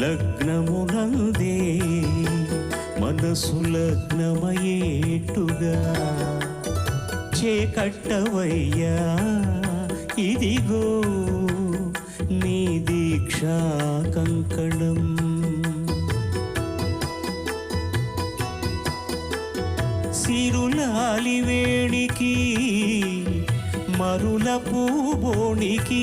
లగ్నమునందే మనసు లగ్నమయేట్టుగా చేకట్టవయ్యా ఇదిగో నీ దీక్షా కంకణం. సిరులాలి వేణికి మరుల పూబోణికి